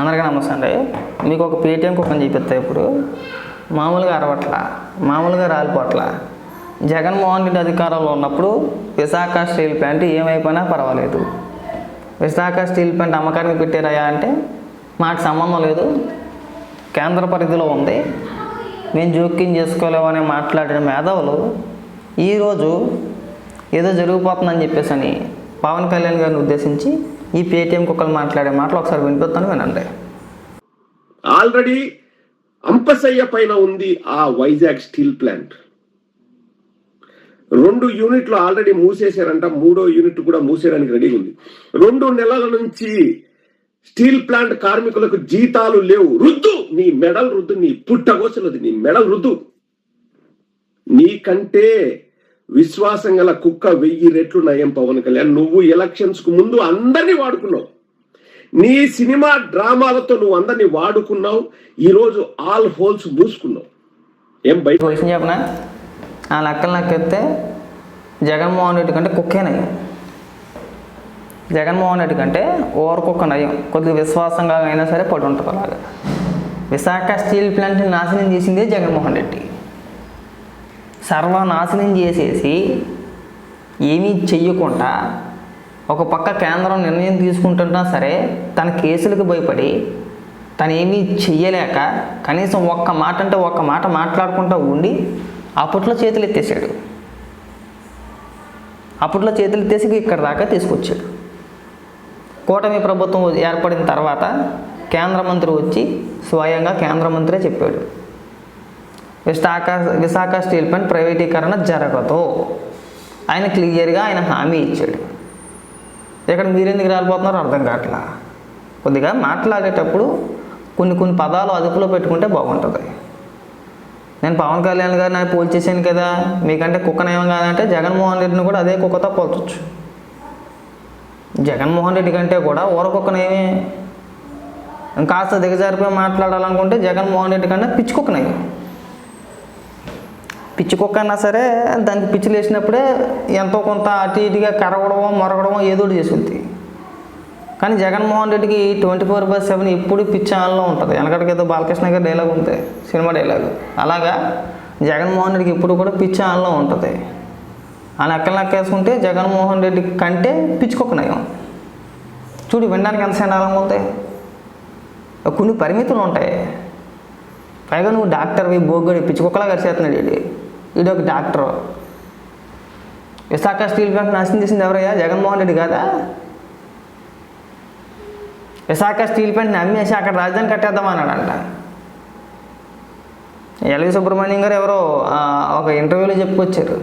అందరికీ నమస్తే మీకు ఒక పేటీఎం కుక్కని చూపిస్తా ఇప్పుడు. మామూలుగా అరవట్ల మామూలుగా రాలిపోట్ల. జగన్మోహన్ రెడ్డి అధికారంలో ఉన్నప్పుడు విశాఖ స్టీల్ ప్లాంట్ ఏమైపోయినా పర్వాలేదు. విశాఖ స్టీల్ ప్లాంట్ అమ్మకానికి పెట్టారయా అంటే మాకు సంబంధం లేదు. కేంద్ర పరిధిలో ఉంది. మేము జోక్యం చేసుకోలేమని మాట్లాడిన మేధావులు ఈరోజు ఏదో జరిగిపోతుందని చెప్పేసి అని పవన్ కళ్యాణ్ గారిని ఉద్దేశించి ఈ పేటీఎం కుక్కలు మాట్లాడే మాటలు ఒకసారి వినిపిస్తాను వినండి. ఆల్రెడీ అంపసయ్య పైన ఉంది ఆ వైజాగ్ స్టీల్ ప్లాంట్. రెండు యూనిట్లు ఆల్రెడీ మూసేశారంట మూడో యూనిట్ కూడా మూసేయడానికి రెడీ ఉంది. రెండు నెలల నుంచి స్టీల్ ప్లాంట్ కార్మికులకు జీతాలు లేవు. రుద్దు! నీ మెడల్ రుద్దు నీ పుట్టగోసలది నీ మెడల్ రుద్దు. నీకంటే విశ్వాసం గల కుక్క వెయ్యి రెట్లు నయం పవన్ కళ్యాణ్. నువ్వు ఎలక్షన్స్కు ముందు అందరినీ వాడుకున్నావు. నీ సినిమా డ్రామాలతో నువ్వు అందరినీ వాడుకున్నావు. ఈరోజు ఆల్ హోల్స్ మూసుకున్నావు. ఏం బయట విషయం చెప్పనా? ఆ లెక్కలు లెక్కెత్తే జగన్మోహన్ రెడ్డి కంటే కుక్కే నయం. జగన్మోహన్ రెడ్డి కంటే ఓవర్ కుక్క నయం. కొద్దిగా విశ్వాసంగా అయినా సరే పడి ఉంటుంది అలాగా. విశాఖ స్టీల్ ప్లాంట్ని నాశనం చేసిందే జగన్మోహన్ రెడ్డి. సర్వనాశనం చేసేసి ఏమీ చెయ్యకుండా ఒక పక్క కేంద్రం నిర్ణయం తీసుకుంటున్నా సరే తన కేసులకు భయపడి తను ఏమీ చెయ్యలేక కనీసం ఒక్క మాట అంటే ఒక్క మాట మాట్లాడుకుంటూ ఉండి అప్పట్లో చేతులు ఎత్తేసాడు అప్పట్లో చేతులు ఎత్తేసి ఇక్కడ దాకా తీసుకొచ్చాడు. కూటమి ప్రభుత్వం ఏర్పడిన తర్వాత కేంద్ర మంత్రి వచ్చి స్వయంగా కేంద్ర మంత్రే చెప్పాడు. విశాఖ విశాఖ స్టీల్ ప్లాంట్ ప్రైవేటీకరణ జరగదు. ఆయన క్లియర్గా ఆయన హామీ ఇచ్చాడు. ఇక్కడ మీరెందుకు రాలిపోతున్నారో అర్థం కావట్లా. కొద్దిగా మాట్లాడేటప్పుడు కొన్ని కొన్ని పదాలు అదుపులో పెట్టుకుంటే బాగుంటుంది. నేను పవన్ కళ్యాణ్ గారిని ఆయన పోల్చేసాను కదా మీకంటే కుక్కనేమో కాదంటే జగన్మోహన్ రెడ్డిని కూడా అదే కుక్కతో పోల్చొచ్చు. జగన్మోహన్ రెడ్డి కంటే కూడా ఊరకొక్కనేమి కాస్త దిగజారిపోయి మాట్లాడాలనుకుంటే జగన్మోహన్ రెడ్డి కంటే పిచ్చి కుక్కనేమి పిచ్చి కుక్క అన్నా సరే దానికి పిచ్చి లేచినప్పుడే ఎంతో కొంత అటు ఇటుగా కరగడమో మరగడమో ఏదో చేసుకుంది కానీ జగన్మోహన్ రెడ్డికి ట్వంటీ ఫోర్ బై సెవెన్ ఎప్పుడు పిచ్చి ఆన్లో ఉంటుంది. వెనకటికి ఏదో బాలకృష్ణ గారి డైలాగ్ ఉంది సినిమా డైలాగ్ అలాగా జగన్మోహన్ రెడ్డికి ఇప్పుడు కూడా పిచ్చి ఆన్లో ఉంటుంది. అని లెక్కలు జగన్మోహన్ రెడ్డి కంటే పిచ్చి నయం చూడు వినడానికి ఎంత సెండాలంగా ఉంది. కొన్ని పరిమితులు ఉంటాయి. పైగా నువ్వు డాక్టర్వి బోగ్గడి పిచ్చుకొక్కలా కరిచేస్తున్నాడు వీడి డాక్టరు. ఒక విశాఖ స్టీల్ ప్లాంట్ నాశనం చేసింది ఎవరయ్యా? జగన్మోహన్ రెడ్డి కాదా? విశాఖ స్టీల్ ప్లాంట్ని అమ్మేసి అక్కడ రాజధాని కట్టేద్దామన్నాడంట ఎల్వి సుబ్రహ్మణ్యం గారు ఎవరో ఒక ఇంటర్వ్యూలో చెప్పుకొచ్చారు.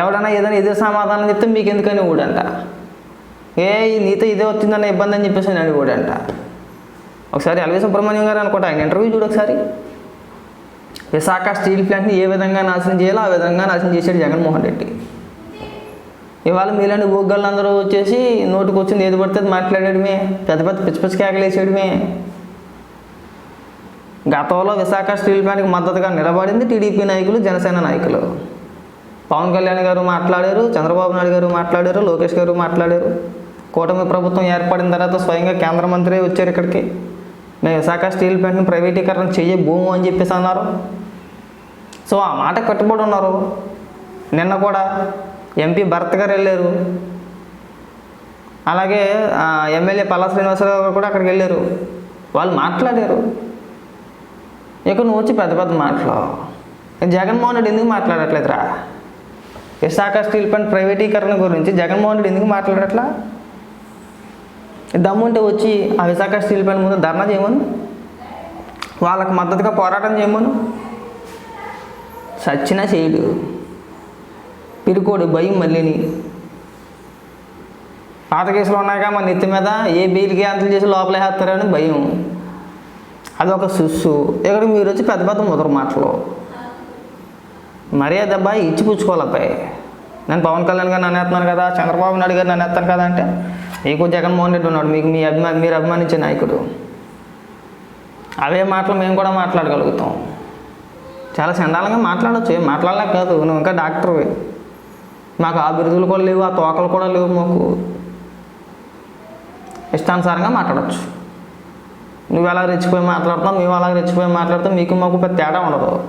ఎవడన్నా ఏదైనా ఇదే సమాధానం చెప్తే మీకు ఎందుకని ఊడంట. ఏ నీతో ఇదే వచ్చిందన్న ఇబ్బంది అని చెప్పేసి నేను ఊడంట. ఒకసారి ఎల్వి సుబ్రహ్మణ్యం గారు అనుకుంటా ఆయన ఇంటర్వ్యూ చూడు ఒకసారి. విశాఖ స్టీల్ ప్లాంట్ని ఏ విధంగా నాశనం చేయాలో ఆ విధంగా నాశనం చేశాడు జగన్మోహన్ రెడ్డి. ఇవాళ మీలాంటి బొగ్గలందరూ వచ్చేసి నోటికి వచ్చింది ఏది పడితే అది మాట్లాడడమే పెద్ద పెద్ద పిచ్చి పిచ్చి కేకలేసేయడమే గతంలో విశాఖ స్టీల్ ప్లాంట్కి మద్దతుగా నిలబడింది టీడీపీ నాయకులు జనసేన నాయకులు. పవన్ కళ్యాణ్ గారు మాట్లాడారు చంద్రబాబు నాయుడు గారు మాట్లాడారు లోకేష్ గారు మాట్లాడారు. కూటమి ప్రభుత్వం ఏర్పడిన తర్వాత స్వయంగా కేంద్ర మంత్రి వచ్చారు ఇక్కడికి. మేము విశాఖ స్టీల్ ప్లాంట్ని ప్రైవేటీకరణ చేయ భూము అని చెప్పేసి అన్నారు. సో ఆ మాట కట్టుబడి ఉన్నారు నిన్న కూడా ఎంపీ భరత్ గారు వెళ్ళారు. అలాగే ఎమ్మెల్యే పల్లా శ్రీనివాసరావు గారు కూడా అక్కడికి వెళ్ళారు. వాళ్ళు మాట్లాడారు. ఇక నువ్వు వచ్చి పెద్ద పెద్ద మాటలు. జగన్మోహన్ రెడ్డి ఎందుకు మాట్లాడట్లేదురా? విశాఖ స్టీల్ ప్లాంట్ ప్రైవేటీకరణ గురించి జగన్మోహన్ రెడ్డి ఎందుకు మాట్లాడట్లా? దమ్ముంటే వచ్చి ఆ విశాఖ స్టీల్ ప్లాంట్ ముందు ధర్నా చేయమను? వాళ్ళకు మద్దతుగా పోరాటం చేయమను? సచ్చినా చేయడు పిరుకోడు భయం మళ్ళీని. పాత కేసులు ఉన్నాక మన నెత్తి మీద ఏ బెయిల్కి అంతలు చేసి లోపల వేస్తారని భయం. అదొక సుస్సు. ఇక్కడ మీరు వచ్చి పెద్ద పెద్ద ముదరు మాటలు. మరీ ఆ దెబ్బ ఇచ్చి పుచ్చుకోవాలబ్బాయి నేను పవన్ కళ్యాణ్ గారు నన్నేస్తున్నాను కదా చంద్రబాబు నాయుడు గారు నన్నేస్తాను కదా అంటే మీకు జగన్మోహన్ రెడ్డి ఉన్నాడు మీకు మీ అభిమా మీరు అభిమానించే నాయకుడు. అవే మాటలు మేము కూడా మాట్లాడగలుగుతాం. చాలా చండాలంగా మాట్లాడచ్చు. ఏం మాట్లాడలేక కాదు. నువ్వు ఇంకా డాక్టర్వి మాకు ఆ బిరుదులు కూడా లేవు ఆ తోకలు కూడా లేవు మాకు. ఇష్టానుసారంగా మాట్లాడచ్చు. నువ్వు ఎలా రెచ్చిపోయి మాట్లాడతావు మేము అలా రెచ్చిపోయి మాట్లాడతాం మీకు మాకు పెద్ద తేడా ఉండదు.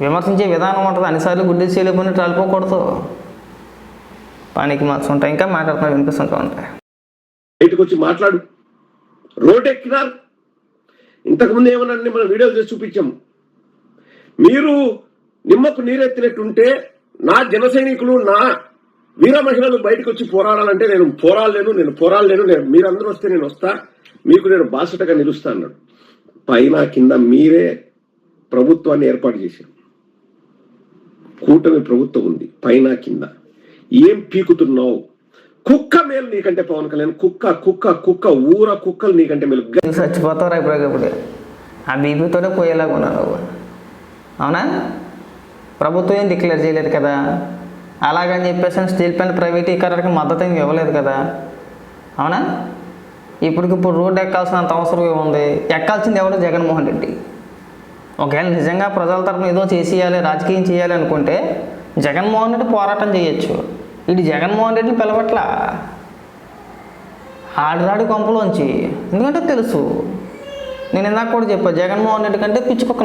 విమర్శించే విధానం ఉంటుంది. అన్నిసార్లు గుడ్డి చేయలేకపోయినా రాలిపోకూడదు పనికి మనసు ఉంటాయి. ఇంకా మాట్లాడుతున్నా వినిపిస్తుంటా ఉంటాయి. బయటకు వచ్చి మాట్లాడు. రోడ్ ఎక్కినారు. ఇంతకుముందు ఏమన్నా మనం వీడియోలు చేసి చూపించాము మీరు నిమ్మకు నీరెత్తినట్టుంటే నా జన సైనికులు నా వీర మహిళలు బయటకు వచ్చి పోరాడాలంటే నేను పోరాడలేను నేను పోరాడలేను నేను మీరందరూ వస్తే నేను వస్తా మీకు నేను బాసటగా నిలుస్తా అన్నాడు. పైన కింద మీరే ప్రభుత్వాన్ని ఏర్పాటు చేశారు. కూటమి ప్రభుత్వం ఉంది పైన కింద. ఏం పీకుతున్నావు? కుక్క మేలు నీకంటే పవన్ కళ్యాణ్ కుక్క కుక్క కుక్క ఊర కుక్కలు నీకంటే మేలు. చచ్చిపోతావు నువ్వు చచ్చిపోతావు ఆ బీపీతోనే పోయేలాగా ఉన్నాను అవునా? ప్రభుత్వం ఏం డిక్లేర్ చేయలేదు కదా? అలాగని చెప్పేసి స్టీల్ ప్లాంట్ ప్రైవేటీకరణకి మద్దతు ఏమి ఇవ్వలేదు కదా? అవునా? ఇప్పటికిప్పుడు రోడ్డు ఎక్కాల్సినంత అవసరం ఏముంది? ఎక్కాల్సింది ఎవరు? జగన్మోహన్ రెడ్డి. ఒకవేళ నిజంగా ప్రజల తరఫున ఏదో చేసేయాలి రాజకీయం చేయాలి అనుకుంటే జగన్మోహన్ రెడ్డి పోరాటం చేయొచ్చు. ఇది జగన్మోహన్ రెడ్డిని పిలవట్లా. ఆడిరాడి కొంపలోంచి. ఎందుకంటే తెలుసు. నేను ఇందాక కూడా చెప్పా జగన్మోహన్ రెడ్డి కంటే పిచ్చి కుక్క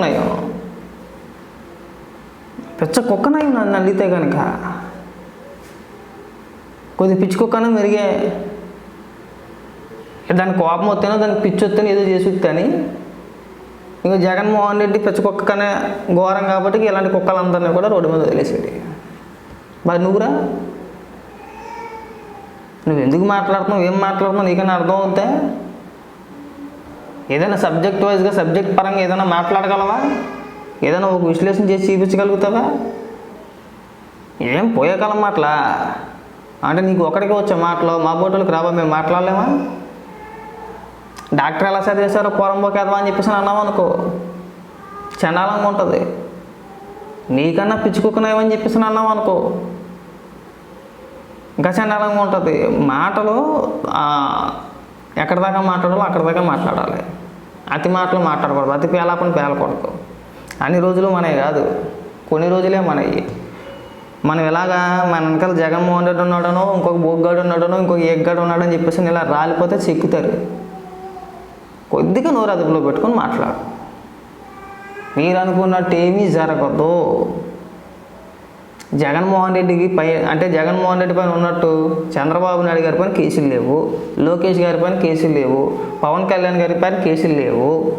పిచ్చ కుక్కనై నన్ను అల్లితే కనుక కొద్ది పిచ్చి కుక్కన మెరిగే దానికి కోపం వస్తేనో దానికి పిచ్చి వస్తేనో ఏదో చేసి కానీ ఇంకా జగన్మోహన్ రెడ్డి పిచ్చ కుక్క కనే ఘోరం కాబట్టి ఇలాంటి కుక్కలందరినీ కూడా రోడ్డు మీద వదిలేసేది మరి నువ్వురా? నువ్వు ఎందుకు మాట్లాడుతున్నావు? ఏం మాట్లాడుతున్నావు? నీకన్నా అర్థం అవుతే ఏదైనా సబ్జెక్ట్ వైజ్గా సబ్జెక్ట్ పరంగా ఏదైనా మాట్లాడగలవా? ఏదైనా ఒక విశ్లేషణ చేసి చూపించగలుగుతావా? ఏం పోయే కాలం మాటలా? అంటే నీకు ఒకడికి వచ్చే మాటలు మా బోటోళ్ళకి రాబో మేము మాట్లాడలేమా? డాక్టర్ ఎలా చదివేశారో పోరంబోకేదవా అని చెప్పేసి అన్నావు అనుకో. చండాలంగా ఉంటుంది. నీకన్నా పిచ్చుకున్నాయని చెప్పేసి అన్నావు అనుకో. ఇంకా చండాలంగా ఉంటుంది. మాటలు ఆ, ఎక్కడి దాకా మాట్లాడాలో అక్కడి దాకా మాట్లాడాలి. అతి మాటలు మాట్లాడకూడదు. అతి పేలాపని పేలకూడదు. అన్ని రోజులు మనవి కాదు. కొన్ని రోజులే మనవి. మనం ఇలాగా మన వెనకాల జగన్మోహన్ రెడ్డి ఉన్నాడనో ఇంకొక బొగ్గాడు ఉన్నాడనో ఇంకొక ఎగ్గాడు ఉన్నాడని చెప్పేసి ఇలా రాలిపోతే చెక్కుతారు. కొద్దిగా నోరు అదుపులో పెట్టుకొని మాట్లాడు. మీరు అనుకున్నట్టు ఏమీ జరగదు. జగన్మోహన్ రెడ్డికి పై అంటే జగన్మోహన్ రెడ్డి పైన ఉన్నట్టు చంద్రబాబు నాయుడు గారి పైన కేసులు లేవు. లోకేష్ గారి పైన కేసులు లేవు. పవన్ కళ్యాణ్ గారి పైన కేసులు లేవు.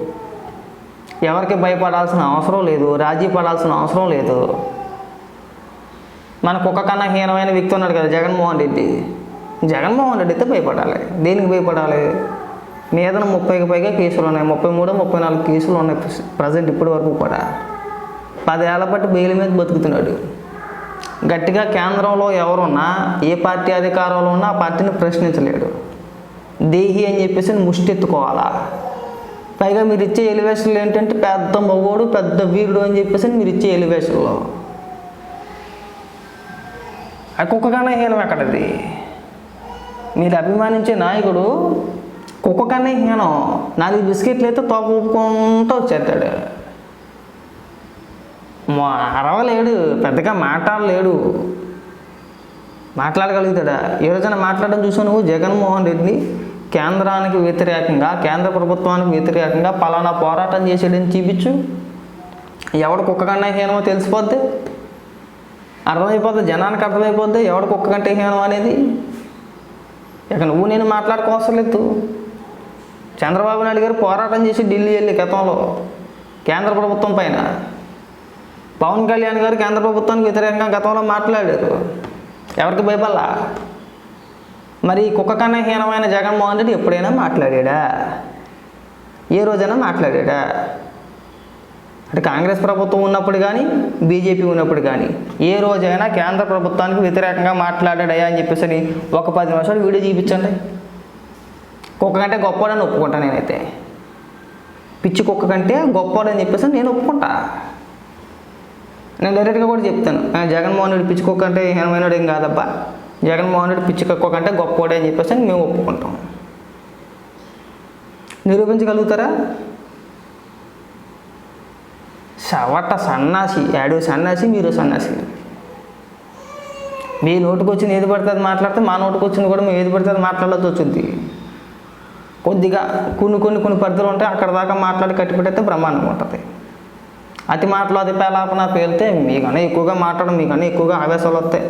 ఎవరికి భయపడాల్సిన అవసరం లేదు రాజీ పడాల్సిన అవసరం లేదు. మన కుక్క కన్నా హీనమైన వ్యక్తి ఉన్నాడు కదా జగన్మోహన్ రెడ్డి. జగన్మోహన్ రెడ్డి అయితే భయపడాలి. దేనికి భయపడాలి? మీద ముప్పైకి పైగా కేసులు ఉన్నాయి. ముప్పై మూడు ముప్పై నాలుగు కేసులు ఉన్నాయి ప్రజెంట్ ఇప్పటి వరకు కూడా. పదేళ్ళ పాటు బెయిల్ మీద బతుకుతున్నాడు. గట్టిగా కేంద్రంలో ఎవరున్నా ఏ పార్టీ అధికారంలో ఉన్నా ఆ పార్టీని ప్రశ్నించలేడు. దేహి అని చెప్పేసి ముష్టి ఎత్తుకోవాలా? పైగా మీరు ఇచ్చే ఎలివేషన్లు ఏంటంటే పెద్ద మగోడు పెద్ద వీరుడు అని చెప్పేసి మీరు ఇచ్చే ఎలివేషన్లో. ఆ కుక్క హీనం ఎక్కడది? మీరు అభిమానించే నాయకుడు కుక్క హీనం. నాలుగు బిస్కెట్లు అయితే తోక ఊపుకుంటూ వచ్చేస్తాడు. అరవలేడు పెద్దగా మాట్లాడలేడు. మాట్లాడగలుగుతాడా? ఏ రోజైనా మాట్లాడడం చూసావు నువ్వు? జగన్మోహన్ రెడ్డిని? కేంద్రానికి వ్యతిరేకంగా కేంద్ర ప్రభుత్వానికి వ్యతిరేకంగా పలానా పోరాటం చేసేయడం చూపించు. ఎవడు కుక్క కన్నా హీనమో తెలిసిపోద్ది. అర్థమైపోద్ది జనానికి అర్థమైపోద్ది ఎవడు కుక్క కంటే హీనం అనేది. ఇక నువ్వు నేను మాట్లాడుకోవసరం లేదు. చంద్రబాబు నాయుడు గారు పోరాటం చేసి ఢిల్లీ వెళ్ళి గతంలో కేంద్ర ప్రభుత్వం పైన. పవన్ కళ్యాణ్ గారు కేంద్ర ప్రభుత్వానికి వ్యతిరేకంగా గతంలో మాట్లాడారు. ఎవరికి భయపడలా? మరి కుక్క కన్నా హీనమైన జగన్మోహన్ రెడ్డి ఎప్పుడైనా మాట్లాడా ఏ రోజైనా మాట్లాడా అంటే కాంగ్రెస్ ప్రభుత్వం ఉన్నప్పుడు కానీ బీజేపీ ఉన్నప్పుడు కానీ ఏ రోజైనా కేంద్ర ప్రభుత్వానికి వ్యతిరేకంగా మాట్లాడాడయా అని చెప్పేసి అని ఒక పది నిమిషాలు వీడియో చూపించండి. కుక్క కంటే గొప్పవాడని ఒప్పుకుంటాను నేనైతే. పిచ్చి కుక్క కంటే గొప్పవాడని చెప్పేసి నేను ఒప్పుకుంటా. నేను డైరెక్ట్గా కూడా చెప్తాను. జగన్మోహన్ రెడ్డి పిచ్చి కుక్క అంటే హీనమైనడు ఏం కాదబ్బా. జగన్మోహన్ రెడ్డి పిచ్చి కక్కువ కంటే గొప్పవాడే అని చెప్పేసి మేము ఒప్పుకుంటాం. నిరూపించగలుగుతారా? చవట సన్నాసి యాడు సన్నాసి మీరు సన్నాసి. మీ నోటుకు వచ్చింది ఏది పడుతుంది మాట్లాడితే మా నోటుకు వచ్చింది కూడా మేము ఏది పడుతుంది మాట్లాడాల్సి వచ్చింది కొద్దిగా కొన్ని కొన్ని కొన్ని పరిధులు ఉంటాయి అక్కడ దాకా మాట్లాడి కట్టిపెట్టేస్తే బ్రహ్మాండంగా ఉంటుంది. అతి మాటలు అది పేలాపన పేలితే మీకన్నా ఎక్కువగా మాట్లాడడం మీకన్నా ఎక్కువగా ఆవేశాలు వస్తాయి.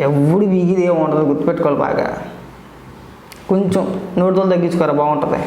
ఎవడు వీగిది ఉండదు గుర్తుపెట్టుకోవాలి బాగా. కొంచెం నోటితో తగ్గించుకోరా బాగుంటుంది.